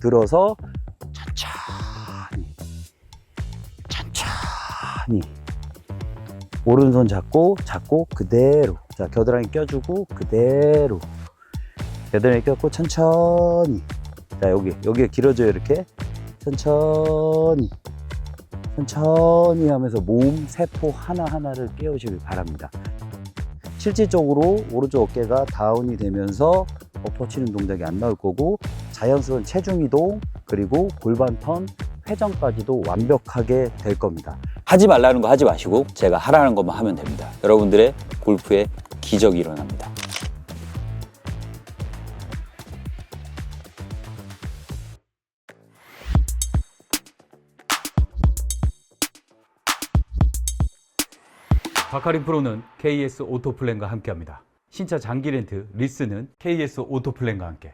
들어서 천천히 천천히 오른손 잡고 잡고 그대로. 자 겨드랑이 껴주고 그대로. 겨드랑이 껴고 천천히. 자 여기 여기가 길어져요 이렇게. 천천히 천천히 하면서 몸 세포 하나하나를 깨우시길 바랍니다. 실질적으로 오른쪽 어깨가 다운이 되면서 엎어치는 동작이 안 나올 거고 자연스러운 체중 이동 그리고 골반 턴 회전까지도 완벽하게 될 겁니다 하지 말라는 거 하지 마시고 제가 하라는 것만 하면 됩니다. 여러분들의 골프에 기적이 일어납니다. 바카린 프로는 KS 오토플랜과 함께합니다. 신차 장기 렌트 리스는 KS 오토플랜과 함께.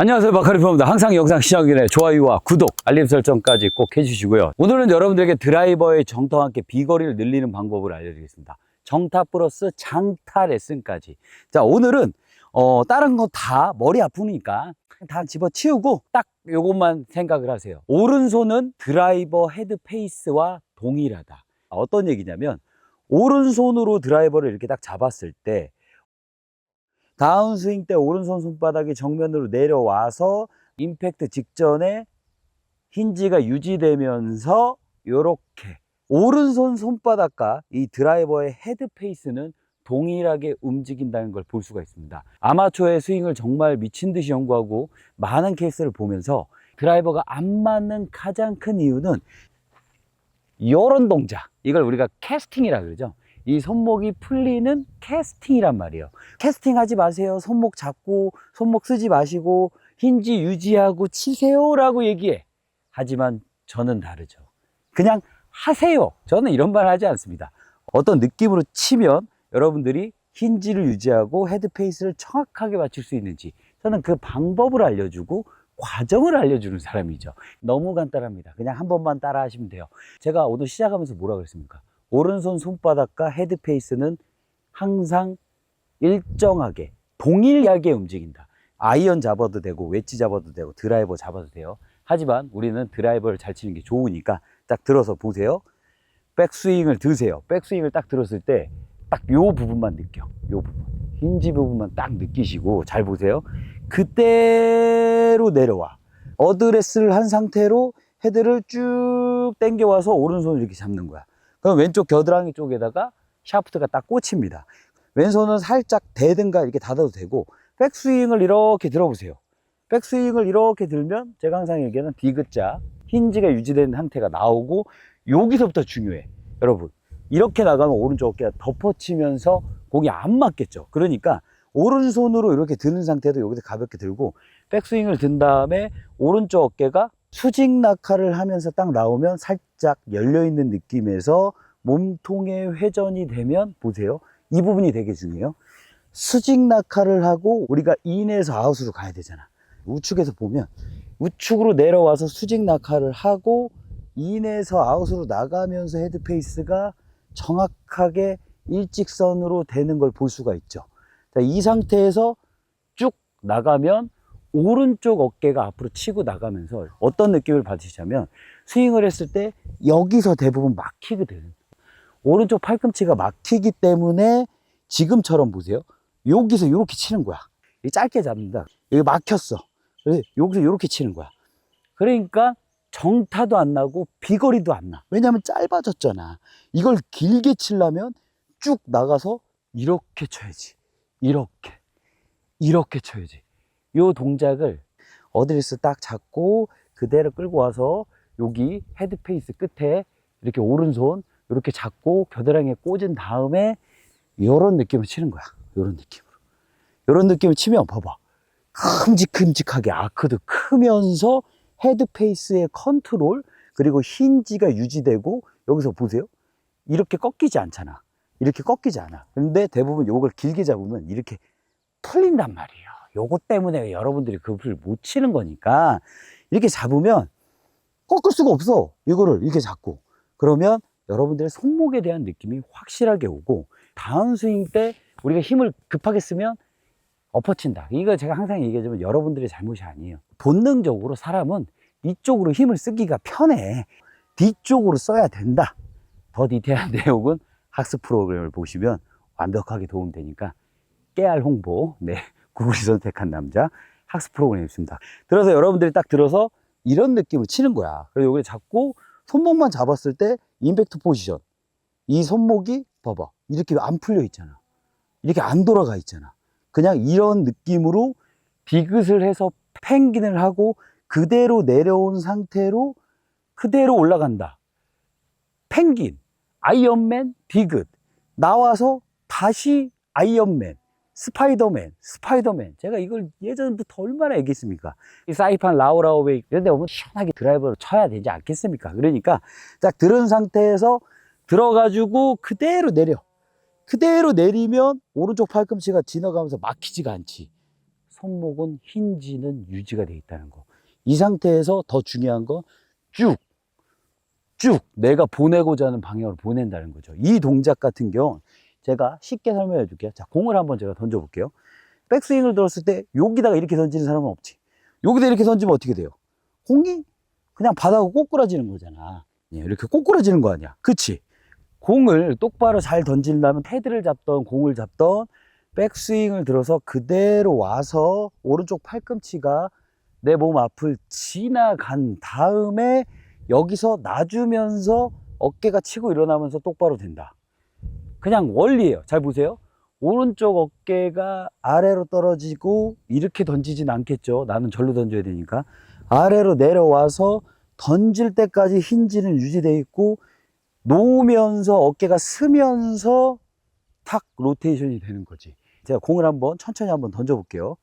안녕하세요. 바카리 프로입니다. 항상 영상 시작 전에 좋아요와 구독 알림 설정까지 꼭 해주시고요. 오늘은 여러분들에게 드라이버의 정타와 함께 비거리를 늘리는 방법을 알려드리겠습니다. 정타 플러스 장타 레슨까지. 자 오늘은 어 다른 거 다 머리 아프니까 다 집어치우고 딱 요것만 생각을 하세요. 오른손은 드라이버 헤드 페이스와 동일하다. 어떤 얘기냐면 오른손으로 드라이버를 이렇게 딱 잡았을 때 다운스윙 때 오른손 손바닥이 정면으로 내려와서 임팩트 직전에 힌지가 유지되면서 이렇게 오른손 손바닥과 이 드라이버의 헤드 페이스는 동일하게 움직인다는 걸 볼 수가 있습니다. 아마추어의 스윙을 정말 미친 듯이 연구하고 많은 케이스를 보면서 드라이버가 안 맞는 가장 큰 이유는 이런 동작 이걸 우리가 캐스팅이라 그러죠. 이 손목이 풀리는 캐스팅이란 말이에요. 캐스팅 하지 마세요. 손목 잡고 손목 쓰지 마시고 힌지 유지하고 치세요라고 얘기해. 하지만 저는 다르죠. 그냥 하세요. 저는 이런 말 하지 않습니다. 어떤 느낌으로 치면 여러분들이 힌지를 유지하고 헤드 페이스를 정확하게 맞출 수 있는지 저는 그 방법을 알려주고 과정을 알려주는 사람이죠. 너무 간단합니다. 그냥 한 번만 따라 하시면 돼요. 제가 오늘 시작하면서 뭐라 그랬습니까? 오른손 손바닥과 헤드 페이스는 항상 일정하게 동일하게 움직인다. 아이언 잡아도 되고 웨지 잡아도 되고 드라이버 잡아도 돼요. 하지만 우리는 드라이버를 잘 치는 게 좋으니까 딱 들어서 보세요. 백스윙을 드세요. 백스윙을 딱 들었을 때 딱 요 부분만 느껴. 요 부분. 힌지 부분만 딱 느끼시고 잘 보세요. 그대로 내려와. 어드레스를 한 상태로 헤드를 쭉 당겨와서 오른손을 이렇게 잡는 거야. 그럼 왼쪽 겨드랑이 쪽에다가 샤프트가 딱 꽂힙니다. 왼손은 살짝 대든가 이렇게 닫아도 되고 백스윙을 이렇게 들어보세요. 백스윙을 이렇게 들면 제가 항상 얘기하는 디귿자 힌지가 유지된 상태가 나오고 여기서부터 중요해. 여러분 이렇게 나가면 오른쪽 어깨가 덮어치면서 공이 안 맞겠죠. 그러니까 오른손으로 이렇게 드는 상태도 여기서 가볍게 들고 백스윙을 든 다음에 오른쪽 어깨가 수직 낙하를 하면서 딱 나오면 살짝 열려 있는 느낌에서 몸통의 회전이 되면 보세요. 이 부분이 되게 중요해요. 수직 낙하를 하고 우리가 인에서 아웃으로 가야 되잖아. 우측에서 보면 우측으로 내려와서 수직 낙하를 하고 인에서 아웃으로 나가면서 헤드 페이스가 정확하게 일직선으로 되는 걸 볼 수가 있죠. 자, 이 상태에서 쭉 나가면 오른쪽 어깨가 앞으로 치고 나가면서 어떤 느낌을 받으시냐면 스윙을 했을 때 여기서 대부분 막히거든. 오른쪽 팔꿈치가 막히기 때문에 지금처럼 보세요. 여기서 이렇게 치는 거야. 이 짧게 잡는다. 여기 막혔어. 여기서 이렇게 치는 거야. 그러니까 정타도 안 나고 비거리도 안 나. 왜냐면 짧아졌잖아. 이걸 길게 치려면 쭉 나가서 이렇게 쳐야지. 이렇게. 이렇게 쳐야지. 요 동작을 어드레스 딱 잡고 그대로 끌고 와서 여기 헤드 페이스 끝에 이렇게 오른손 이렇게 잡고 겨드랑이에 꽂은 다음에 요런 느낌을 치는 거야. 요런 느낌으로. 요런 느낌을 치면 봐봐. 큼직큼직하게 아크도 크면서 헤드 페이스의 컨트롤 그리고 힌지가 유지되고 여기서 보세요. 이렇게 꺾이지 않잖아. 이렇게 꺾이지 않아. 근데 대부분 요걸 길게 잡으면 이렇게 풀린단 말이에요. 요것 때문에 여러분들이 그걸 못 치는 거니까 이렇게 잡으면 꺾을 수가 없어. 이거를 이렇게 잡고. 그러면 여러분들의 손목에 대한 느낌이 확실하게 오고 다운 스윙 때 우리가 힘을 급하게 쓰면 엎어친다. 이거 제가 항상 얘기하지만 여러분들의 잘못이 아니에요. 본능적으로 사람은 이쪽으로 힘을 쓰기가 편해. 뒤쪽으로 써야 된다. 더 디테일한 내용은 학습 프로그램을 보시면 완벽하게 도움되니까 깨알 홍보, 네, 구글이 선택한 남자 학습 프로그램이 있습니다. 들어서 여러분들이 딱 들어서 이런 느낌으로 치는 거야. 그래서 여기 잡고 손목만 잡았을 때 임팩트 포지션. 이 손목이 봐봐. 이렇게 안 풀려 있잖아. 이렇게 안 돌아가 있잖아. 그냥 이런 느낌으로 디귿을 해서 펭귄을 하고 그대로 내려온 상태로 그대로 올라간다. 펭귄, 아이언맨, 디귿. 나와서 다시 아이언맨, 스파이더맨, 스파이더맨. 제가 이걸 예전부터 얼마나 얘기했습니까? 이 사이판 라우라우웨이 이런 데 오면 시원하게 드라이버를 쳐야 되지 않겠습니까? 그러니까 딱 들은 상태에서 들어가지고 그대로 내려. 그대로 내리면 오른쪽 팔꿈치가 지나가면서 막히지가 않지. 손목은 힌지는 유지가 돼 있다는 거. 이 상태에서 더 중요한 건 쭉, 쭉 내가 보내고자 하는 방향으로 보낸다는 거죠. 이 동작 같은 경우 제가 쉽게 설명해 줄게요. 자, 공을 한번 제가 던져 볼게요. 백스윙을 들었을 때 여기다가 이렇게 던지는 사람은 없지. 여기다 이렇게 던지면 어떻게 돼요? 공이 그냥 바닥으로 꼬꾸라지는 거잖아. 예, 이렇게 꼬꾸라지는 거 아니야. 그치? 공을 똑바로 잘 던진다면 헤드를 잡던 공을 잡던 백스윙을 들어서 그대로 와서 오른쪽 팔꿈치가 내 몸 앞을 지나간 다음에 여기서 놔주면서 어깨가 치고 일어나면서 똑바로 된다. 그냥 원리예요. 잘 보세요. 오른쪽 어깨가 아래로 떨어지고 이렇게 던지진 않겠죠. 나는 절로 던져야 되니까. 아래로 내려와서 던질 때까지 힌지는 유지되어 있고 놓으면서 어깨가 스면서 탁 로테이션이 되는 거지. 제가 공을 한번 천천히 한번 던져 볼게요.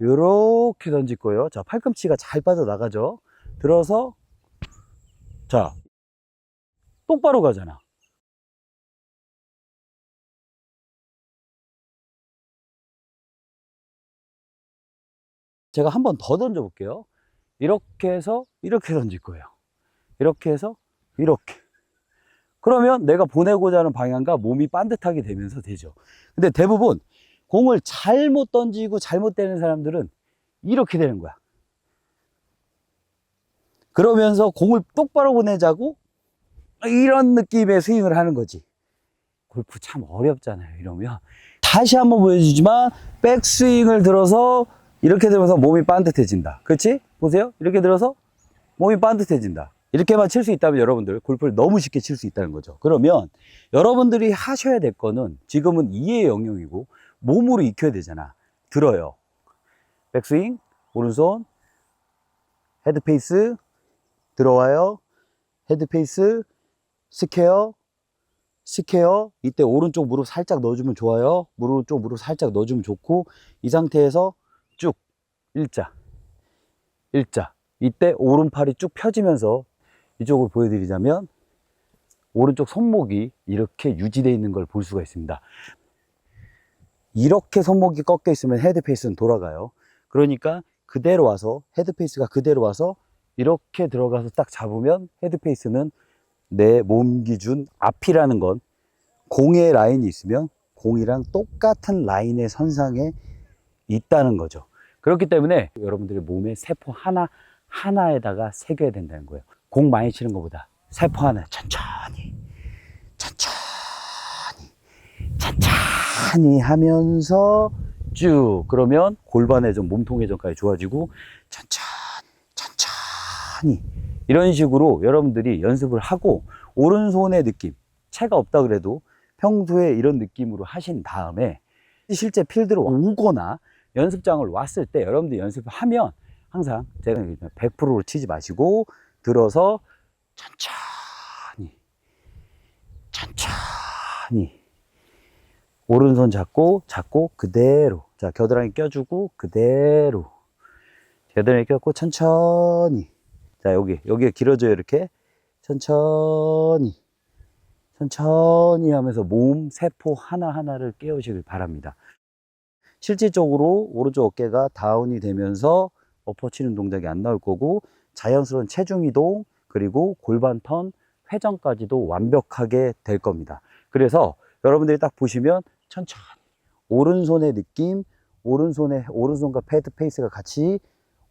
요렇게 던질 거예요. 자, 팔꿈치가 잘 빠져나가죠. 들어서, 자, 똑바로 가잖아. 제가 한 번 더 던져 볼게요. 이렇게 해서 이렇게 던질 거예요. 이렇게 해서 이렇게. 그러면 내가 보내고자 하는 방향과 몸이 반듯하게 되면서 되죠. 근데 대부분 공을 잘못 던지고 잘못 되는 사람들은 이렇게 되는 거야. 그러면서 공을 똑바로 보내자고 이런 느낌의 스윙을 하는 거지. 골프 참 어렵잖아요. 이러면 다시 한번 보여주지만 백스윙을 들어서 이렇게 되면서 몸이 반듯해진다. 그렇지? 보세요. 이렇게 들어서 몸이 반듯해진다. 이렇게만 칠 수 있다면 여러분들 골프를 너무 쉽게 칠 수 있다는 거죠. 그러면 여러분들이 하셔야 될 거는 지금은 이해의 영역이고 몸으로 익혀야 되잖아. 들어요. 백스윙, 오른손, 헤드페이스, 들어와요. 헤드페이스, 스퀘어, 스퀘어. 이때 오른쪽 무릎 살짝 넣어주면 좋아요. 무릎 쪽 무릎 살짝 넣어주면 좋고 이 상태에서 쭉 일자, 일자. 이때 오른팔이 쭉 펴지면서 이쪽을 보여드리자면 오른쪽 손목이 이렇게 유지되어 있는 걸 볼 수가 있습니다. 이렇게 손목이 꺾여 있으면 헤드페이스는 돌아가요. 그러니까 그대로 와서 헤드페이스가 그대로 와서 이렇게 들어가서 딱 잡으면 헤드페이스는 내 몸 기준 앞이라는 건 공의 라인이 있으면 공이랑 똑같은 라인의 선상에 있다는 거죠. 그렇기 때문에 여러분들의 몸의 세포 하나 하나에다가 새겨야 된다는 거예요. 공 많이 치는 것보다 세포 하나 천천히, 천천히, 천천히 하면서 쭉 그러면 골반 회전, 몸통 회전까지 좋아지고 천천히, 천천히 이런 식으로 여러분들이 연습을 하고 오른손의 느낌, 채가 없다 그래도 평소에 이런 느낌으로 하신 다음에 실제 필드로 오거나 연습장을 왔을 때 여러분들이 연습을 하면 항상 제가 100%로 치지 마시고 들어서 천천히 천천히 오른손 잡고 잡고 그대로 자 겨드랑이 껴주고 그대로 겨드랑이 껴고 천천히 자 여기 여기가 길어져요 이렇게. 천천히 천천히 하면서 몸 세포 하나하나를 깨우시길 바랍니다 실질적으로 오른쪽 어깨가 다운이 되면서 엎어치는 동작이 안 나올 거고 자연스러운 체중 이동 그리고 골반 턴 회전까지도 완벽하게 될 겁니다. 그래서 여러분들이 딱 보시면 천천히 오른손의 느낌, 오른손에 오른손과 헤드 페이스가 같이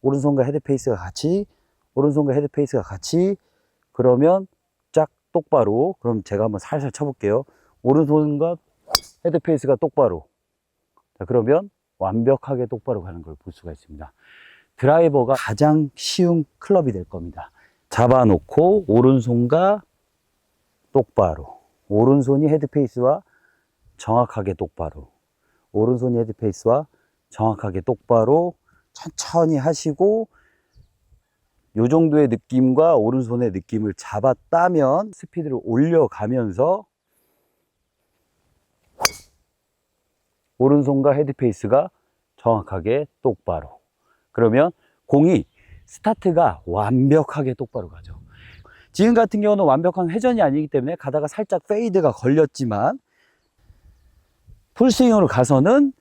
오른손과 헤드 페이스가 같이 오른손과 헤드 페이스가 같이 그러면 쫙 똑바로 그럼 제가 한번 살살 쳐볼게요 오른손과 헤드 페이스가 똑바로 자 그러면 완벽하게 똑바로 가는 걸 볼 수가 있습니다. 드라이버가 가장 쉬운 클럽이 될 겁니다. 잡아놓고 오른손과 똑바로. 오른손이 헤드 페이스와 정확하게 똑바로. 오른손이 헤드 페이스와 정확하게 똑바로 천천히 하시고 요 정도의 느낌과 오른손의 느낌을 잡았다면 스피드를 올려가면서 오른손과 헤드 페이스가 정확하게 똑바로 그러면 공이 스타트가 완벽하게 똑바로 가죠 지금 같은 경우는 완벽한 회전이 아니기 때문에 가다가 살짝 페이드가 걸렸지만 풀스윙으로 가서는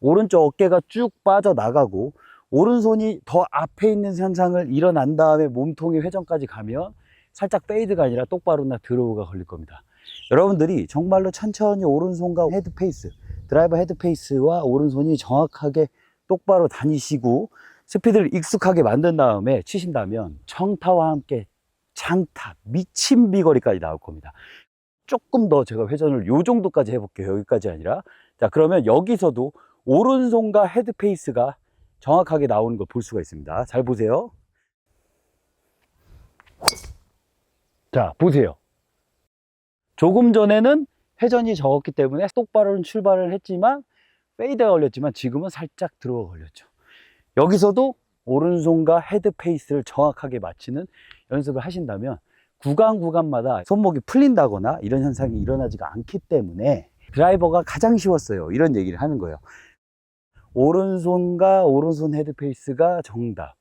오른쪽 어깨가 쭉 빠져나가고 오른손이 더 앞에 있는 현상을 일어난 다음에 몸통의 회전까지 가면 살짝 페이드가 아니라 똑바로나 드로우가 걸릴 겁니다. 여러분들이 정말로 천천히 오른손과 헤드 페이스, 드라이버 헤드 페이스와 오른손이 정확하게 똑바로 다니시고 스피드를 익숙하게 만든 다음에 치신다면 청타와 함께 장타, 미친 비거리까지 나올 겁니다. 조금 더 제가 회전을 요 정도까지 해볼게요. 여기까지 아니라. 자, 그러면 여기서도 오른손과 헤드 페이스가 정확하게 나오는 걸 볼 수가 있습니다. 잘 보세요. 자, 보세요. 조금 전에는 회전이 적었기 때문에 똑바로 출발을 했지만 페이드가 걸렸지만 지금은 살짝 들어가 걸렸죠. 여기서도 오른손과 헤드 페이스를 정확하게 맞추는 연습을 하신다면 구간 구간마다 손목이 풀린다거나 이런 현상이 일어나지가 않기 때문에 드라이버가 가장 쉬웠어요. 이런 얘기를 하는 거예요. 오른손과 오른손 헤드 페이스가 정답.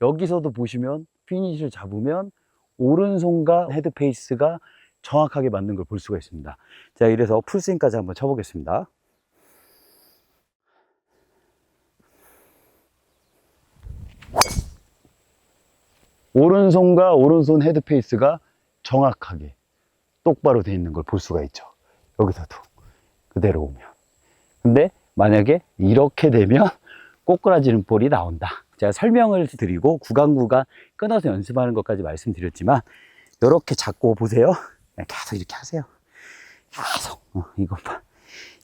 여기서도 보시면 피니시를 잡으면 오른손과 헤드 페이스가 정확하게 맞는 걸 볼 수가 있습니다. 자, 이래서 풀스윙까지 한번 쳐보겠습니다. 오른손과 오른손 헤드 페이스가 정확하게 똑바로 되어 있는 걸 볼 수가 있죠. 여기서도 그대로 오면. 근데 만약에 이렇게 되면 꼬꾸라지는 볼이 나온다. 제가 설명을 드리고 구간 구간 끊어서 연습하는 것까지 말씀드렸지만 이렇게 잡고 보세요. 그냥 계속 이렇게 하세요. 계속 어, 이것만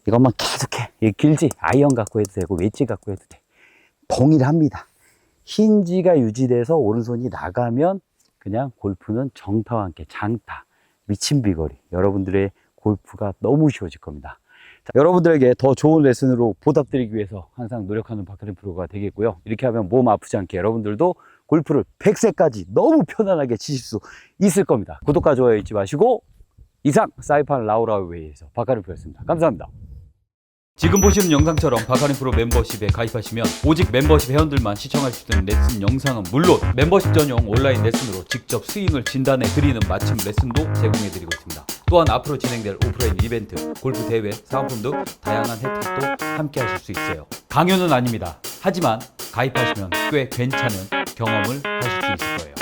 이것만 계속해. 이게 길지 아이언 갖고 해도 되고 웨지 갖고 해도 돼. 동일합니다. 힌지가 유지돼서 오른손이 나가면 그냥 골프는 정타와 함께 장타, 미친 비거리. 여러분들의 골프가 너무 쉬워질 겁니다. 자, 여러분들에게 더 좋은 레슨으로 보답드리기 위해서 항상 노력하는 박하린 프로가 되겠고요. 이렇게 하면 몸 아프지 않게 여러분들도 골프를 100세까지 너무 편안하게 치실 수 있을 겁니다. 구독과 좋아요 잊지 마시고 이상 사이판 라우라웨이에서 박하린 프로였습니다. 감사합니다. 지금 보시는 영상처럼 바카린 프로 멤버십에 가입하시면 오직 멤버십 회원들만 시청할 수 있는 레슨 영상은 물론 멤버십 전용 온라인 레슨으로 직접 스윙을 진단해 드리는 맞춤 레슨도 제공해 드리고 있습니다. 또한 앞으로 진행될 오프라인 이벤트, 골프 대회, 사은품 등 다양한 혜택도 함께 하실 수 있어요. 강요는 아닙니다. 하지만 가입하시면 꽤 괜찮은 경험을 하실 수 있을 거예요.